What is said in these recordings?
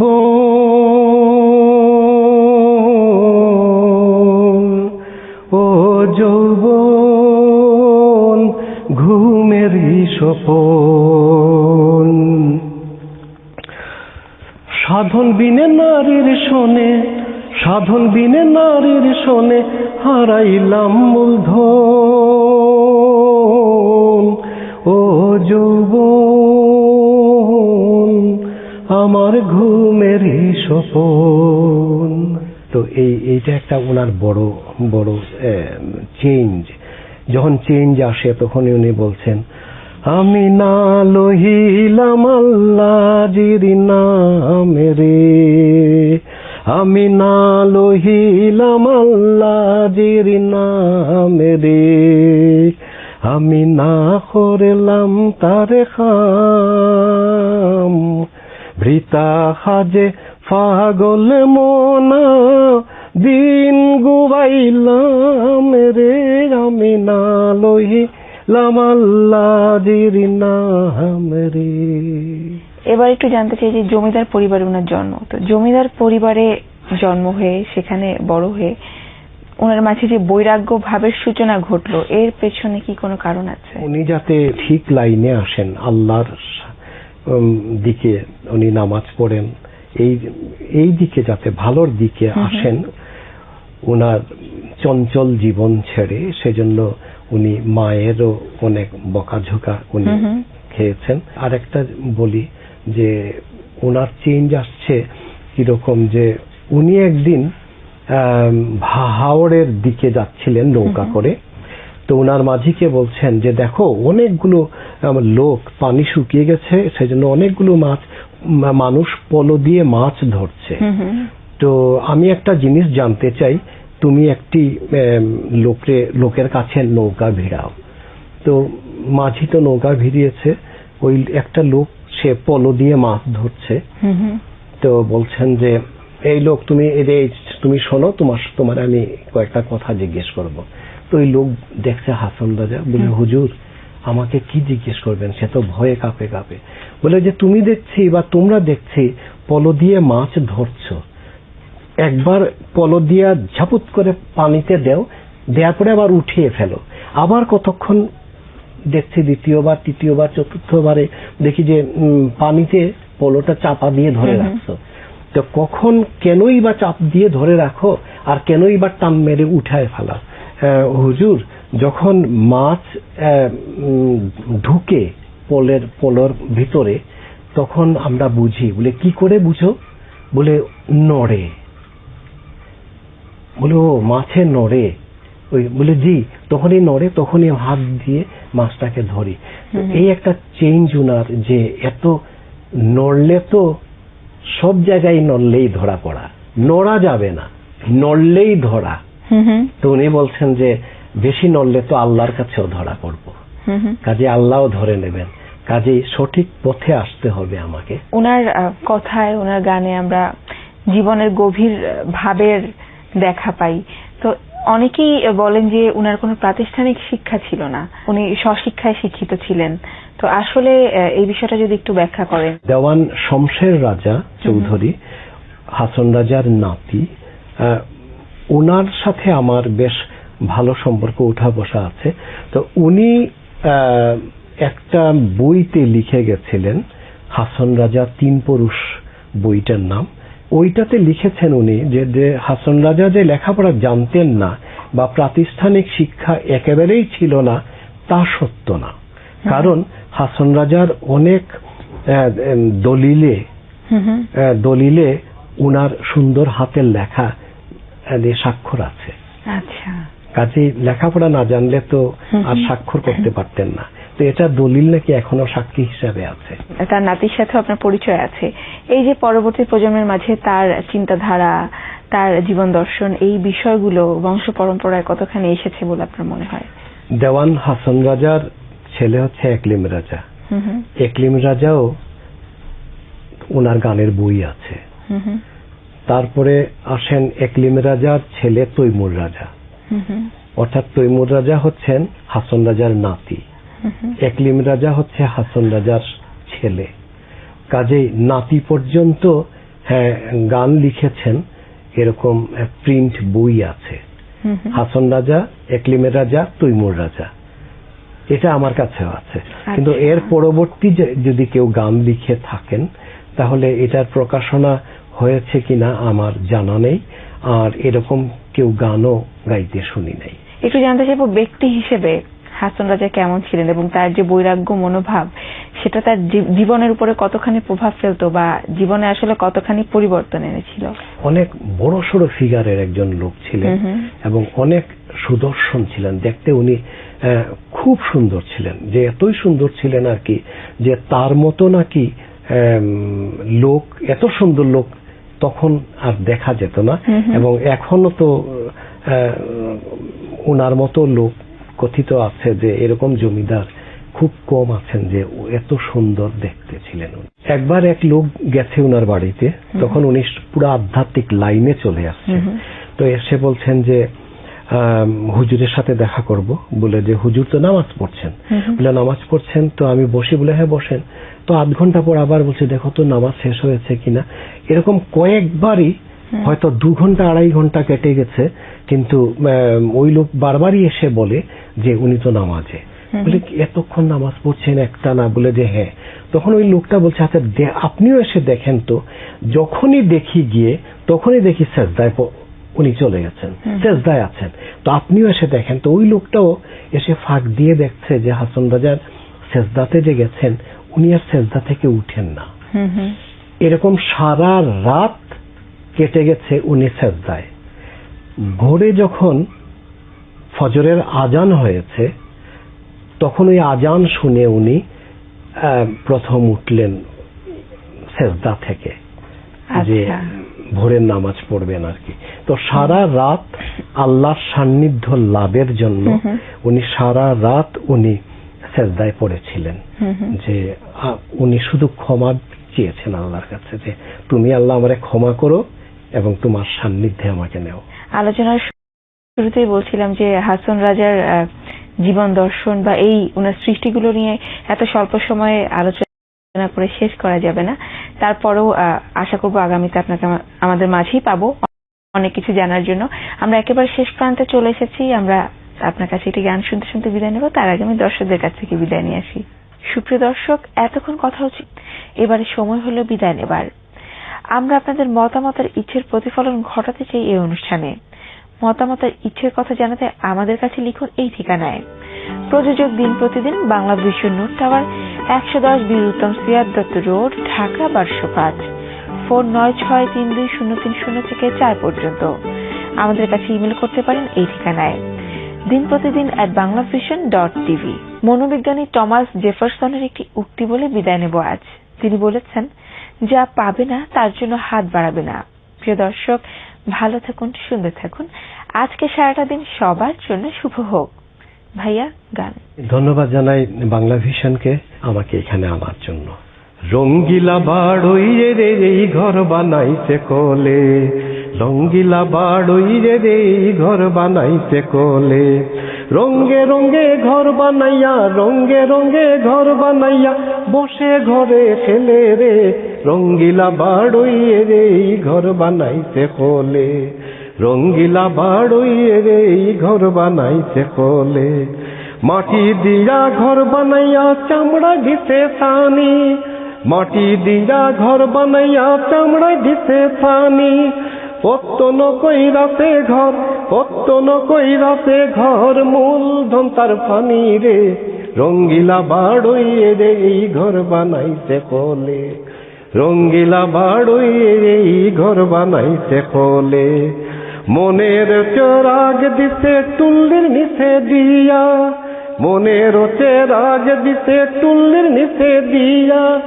যৌবন, ও যৌবন ঘুমেরই সপন সাধন বিনে নারীর শোনে, সাধন বিনে নারীর শোনে, হারাইলাম মূলধন। ও যৌবন, আমার ঘুমেরই সপন তো এই, এইটা একটা ওনার বড় বড় চেঞ্জ যখন চেঞ্জ আসে, তখনই উনি বলছেন, আমি না লহিলাম আল্লাহজির নামে রে। আমি না লহিলাম আল্লাহজির নামে রে। আমি না করলাম তারে খাম। ভৃতা হাজে পাগল মোনা দিন গুবাইলাম রে আমি না লহি লামাল্লাজির নাম রে। এবার একটু জানতে চাই যে জমিদার পরিবারে ওনার জন্ম। তো জমিদার পরিবারে জন্ম হয়ে সেখানে বড় হয়ে ওনার মাঝে যে বৈরাগ্য ভাবের সূচনা ঘটলো এর পেছনে কি কোনো কারণ আছে? উনি যাতে ঠিক লাইনে আসেন আল্লাহর দিকে উনি নামাজ পড়েন এই এই দিকে যাতে ভালোর দিকে আসেন ওনার চঞ্চল জীবন ছেড়ে সেজন্য উনি মায়েরও অনেক বকাঝোকা উনি। খেয়েছেন। আর একটা বলি যে ওনার চেঞ্জ আসছে কীরকম যে উনি একদিন হাওড়ের দিকে যাচ্ছিলেন নৌকা করে। তো ওনার মাঝিকে বলছেন যে দেখো অনেকগুলো লোক পানি শুকিয়ে গেছে সেজন্য অনেকগুলো মাছ মানুষ পলো দিয়ে মাছ ধরছে। তো আমি একটা জিনিস জানতে চাই তুমি একটি লোকে লোকের কাছে নৌকা ভিড়াও। তো মাঝি তো নৌকা ভিড়িয়েছে ওই একটা লোক সে পলো দিয়ে মাছ ধরছে। তো বলছেন যে এই লোক তুমি তুমি শোনো তোমার তোমার আমি কয়েকটা কথা জিজ্ঞেস করব। তো ওই লোক দেখছে হাসান রাজা বলে হুজুর আমাকে কি জিজ্ঞেস করবেন? সে তো ভয়ে কাঁপে কাঁপে। বলে যে তুমি দেখছি বা তোমরা দেখছি পলো দিয়ে মাছ ধরছো। একবার পলো দিয়া ঝাপুত করে পানিতে দেও দেওয়ার পরে আবার উঠিয়ে ফেলো। আবার কতক্ষণ দেখছি দ্বিতীয়বার তৃতীয়বার চতুর্থবারে দেখি যে পানিতে পলোটা চাপা দিয়ে ধরে। রাখছো। তো কখন কেনই বা চাপ দিয়ে ধরে রাখো আর কেনই বা টান মেরে উঠায় ফেলা? হুজুর যখন মাছ ঢুকে পোলের পোলর ভিতরে তখন আমরা বুঝি। বলে কি করে বুঝো? বলে নড়ে। বলে ও মাছে নড়ে। ওই বলে জি তখনই নড়ে তখনই হাত দিয়ে মাছটাকে ধরি। এই একটা চেঞ্জ উনার যে এত নড়লে তো সব জায়গায় নড়লেই ধরা পড়া। নড়া যাবে না নড়লেই ধরা। তো উনি বলছেন যে বেশি নড়লে তো আল্লাহর কাছেও ধরা পড়ব। কাজে আল্লাহও ধরে নেবেন। কাজেই সঠিক পথে আসতে হবে আমাকে। ওনার কথায় ওনার গানে আমরা জীবনের গভীর ভাবের দেখা পাই। তো অনেকেই বলেন যে উনার কোনো প্রাতিষ্ঠানিক শিক্ষা ছিল না। উনি স্বশিক্ষায় শিক্ষিত ছিলেন। তো আসলে এই বিষয়টা যদি একটু ব্যাখ্যা করেন। দেওয়ান শমশের রাজা চৌধুরী হাসন রাজার নাতি ওনার সাথে আমার বেশ ভালো সম্পর্ক উঠা বসা আছে। তো উনি একটা বইতে লিখে গেছিলেন হাসন রাজা তিন পুরুষ বইটার নাম। ওইটাতে লিখেছেন উনি যে যে হাসন রাজা যে লেখাপড়া জানতেন না বা প্রাতিষ্ঠানিক শিক্ষা একেবারেই ছিল না তা সত্য না। কারণ হাসন রাজার অনেক দলিলে দলিলে উনার সুন্দর হাতের লেখা স্বাক্ষর আছে। আচ্ছা। কাজে লেখাপড়া না জানলে তো আর স্বাক্ষর করতে পারতেন না। তো এটা দলিল নাকি এখনও সাক্ষী হিসাবে আছে? তার নাতির সাথে আপনার পরিচয় আছে। এই যে পরবর্তী প্রজন্মের মাঝে তার চিন্তাধারা তার জীবন দর্শন এই বিষয়গুলো বংশ পরম্পরায় কতখানি এসেছে বলে আপনার মনে হয়? দেওয়ান হাসন রাজার ছেলে হচ্ছে একলিম রাজা। হুম হুম। একলিম রাজাও ওনার গানের বই আছে। হুম হুম। তারপরে আসেন একলিম রাজার ছেলে তৈমুর রাজা। অর্থাৎ তৈমুর রাজা হচ্ছেন হাসন রাজার নাতি। হুম একলিম রাজা হচ্ছে হাসন রাজার ছেলে। কাজেই নাতি পর্যন্ত হ্যাঁ গান লিখেছেন এরকম প্রিন্ট বই আছে। হুম। হাসন রাজা একলিমের রাজা তৈমুর রাজা। এটা আমার কাছেও আছে। কিন্তু আচ্ছা। এর পরবর্তী যদি কেউ গান লিখে থাকেন তাহলে এটার প্রকাশনা হয়েছে কিনা আমার জানা নেই। আর এরকম কেউ গানও গাইতে শুনি নাই। একটু জানতে চাইব ব্যক্তি হিসেবে হাসান রাজা কেমন ছিলেন এবং তার যে বৈরাগ্য মনোভাব সেটা তার জীবনের উপরে কতখানি প্রভাব ফেলতো বা জীবনে আসলে কতখানি পরিবর্তন এনেছিল? অনেক বড় সড়ো ফিগারের একজন লোক ছিলেন। এবং অনেক সুদর্শন ছিলেন। দেখতে উনি খুব সুন্দর ছিলেন। যে এতই সুন্দর ছিলেন আর কি যে তার মতো নাকি লোক এত সুন্দর লোক তখন আর দেখা যেত না। এবং এখনও তো ওনার মতো লোক কথিত আছে যে এরকম জমিদার খুব কম আছেন যে এত সুন্দর দেখতে ছিলেন একবার এক লোক গেছে ওনার বাড়িতে তখন উনি পুরো আধ্যাত্মিক লাইনে চলে আসছে। তো এসে বলছেন যে হুজুরের সাথে দেখা করব। বলে যে হুজুর তো নামাজ পড়ছেন। বলে নামাজ পড়ছেন তো আমি বসি? বলে হ্যাঁ বসেন। তো আধ ঘণ্টা পর আবার বলছে দেখো তো নামাজ শেষ হয়েছে কিনা। এরকম কয়েকবারই হয়তো দু ঘণ্টা আড়াই ঘণ্টা কেটে গেছে কিন্তু ওই লোক বারবারই এসে বলে যে উনি তো নামাজে। বলে এতক্ষণ নামাজ পড়ছেন একটা না? বলে যে হ্যাঁ। তখন ওই লোকটা বলছে আচ্ছা আপনিও এসে দেখেন তো। যখনই দেখি গিয়ে তখনই দেখি সেজদায় উনি চলে গেছেন। সেজদায় আছেন। তো আপনিও এসে দেখেন। তো ওই লোকটাও এসে ফাঁক দিয়ে দেখছে যে হাসন রাজার সেজদাতে যে গেছেন উনি আর সেজদা থেকে উঠেন না। এরকম সারা রাত কেটে গেছে উনি সেজদায় ভোরে যখন ফজরের আজান হয়েছে তখন ওই আজান শুনে উনি প্রথম উঠলেন সেজদা থেকে যে আচ্ছা ভোরের নামাজ পড়বেন আর কি তো সারা রাত আল্লাহর সান্নিধ্য লাভের জন্য। উনি সারা রাত উনি সেজদায় পড়েছিলেন। যে উনি শুধু ক্ষমা চেয়েছেন আল্লাহর কাছে যে তুমি আল্লাহ আমারে ক্ষমা করো এবং তোমার সান্নিধ্যে আমাকে নেও। আলোচনার শুরুতেই বলছিলাম যে হাসান রাজার জীবন দর্শন বা এই ওনার সৃষ্টিগুলো নিয়ে এত স্বল্প সময়ে আলোচনা করে শেষ করা যাবে না। তারপরেও আশা করব আগামীতে আপনাকে আমাদের মাঝেই পাবো অনেক কিছু জানার জন্য। আমরা একেবারে শেষ প্রান্তে চলে এসেছি। আমরা আপনার কাছে একটি গান শুনতে শুনতে বিদায় নেব, তার আগে আমি দর্শকদের কাছ থেকে বিদায় নিয়ে আসি। সুপ্রিয় দর্শক, এতক্ষণ কথা হচ্ছে, এবারে সময় হলো বিদায় নেবার। আমরা আপনাদের মতামতের ইচ্ছের প্রতিফলন ঘটাতে চাই এই অনুষ্ঠানে। মতামতের ইচ্ছের কথা জানাতে আমাদের কাছে লিখুন এই ঠিকানায়। প্রযোজক দিন প্রতিদিন, বাংলা বিশ্ব নোট টাওয়ার, একশো দশ বীর উত্তম দত্ত রোড, ঢাকা বারোশো পাঁচ ফোন নয় ছয় তিন দুই শূন্য তিন শূন্য থেকে চার পর্যন্ত। আমাদের কাছে ইমেল করতে পারেন এই ঠিকানায়। দিন প্রতিদিন at Bangla vision dot TV মনোবিজ্ঞানী টমাস জেফারসনের একটি উক্তি বলে বিদায় নেব আজ। তিনি বলেছেন যা পাবে না তার জন্য হাত বাড়াবে না। প্রিয় দর্শক ভালো থাকুন সুন্দর থাকুন। আজকে সারাটা দিন সবার জন্য শুভ হোক। ভাইয়া গান। ধন্যবাদ জানাই বাংলা ভিশনকে আমাকে এখানে আনার জন্য। রঙ্গিলা বাড়ই রে রে এই ঘর বানাইছে কোলে। রঙ্গিলা বাড়ই রে রে, ঘর বানাইতে কোলে। রঙ্গে রঙ্গে ঘর বানাইয়া, রঙ্গে রঙ্গে ঘর বানাইয়া, বসে ঘরে ফেলে রে। রঙ্গিলা বাড়ই রে ঘর বানাইতে কোলে। রঙ্গিলা বাড়ই রে, ঘর বানাইতে কোলে। মাটি দিয়া ঘর বানাইয়া, চামড়া দিছে সানি। মাটি দিয়া ঘর বানাইয়া, চামড়া দিছে সানি। পত্তন কইরাছে ঘর, পত্তন কইরাছে ঘর মূলধন তার ফানি রে। রঙ্গিলা বাড়ই রে, এই ঘর বানাইছে কলে। রঙ্গিলা বাড়ই রে, এই ঘর বানাইছে কলে। মনের চরাগ দিছে টুল্লির নিচে দিয়া। মনের চেরাগ দিছে টুল্লির নিচে দিয়া।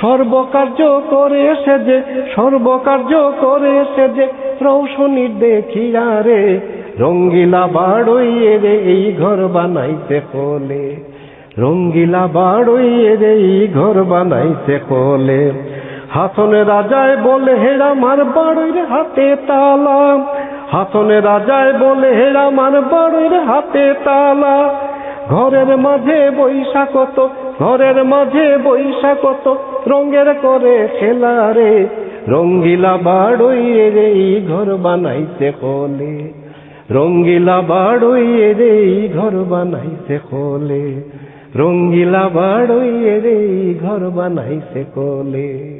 সর্বকার্য করে সে যে সর্বকার্য করে সে যে রৌশনীর দেখিয়া রে, রঙ্গিলা বাড়ইয়ে রে, এই ঘর বানাইতে কোলে রঙ্গিলা বাড়ইয়ে রে, এই ঘর বানাইতে কোলে হাসন রাজায় বলে হেরা মার বাড়ির হাতে তালা। হাসন রাজায় বলে হেরা মার বাড়ির হাতে তালা। ঘরের মাঝে বৈশাখত ঘরের মাঝে বৈশা কত রঙের করে খেলা রে। রঙ্গিলা বাড়ই রে ঘর বানাইতে হলে রঙ্গিলা বাড়ই রে ঘর বানাইতে হলে রঙ্গিলা বাড়ই রে ঘর বানাইছে কোলে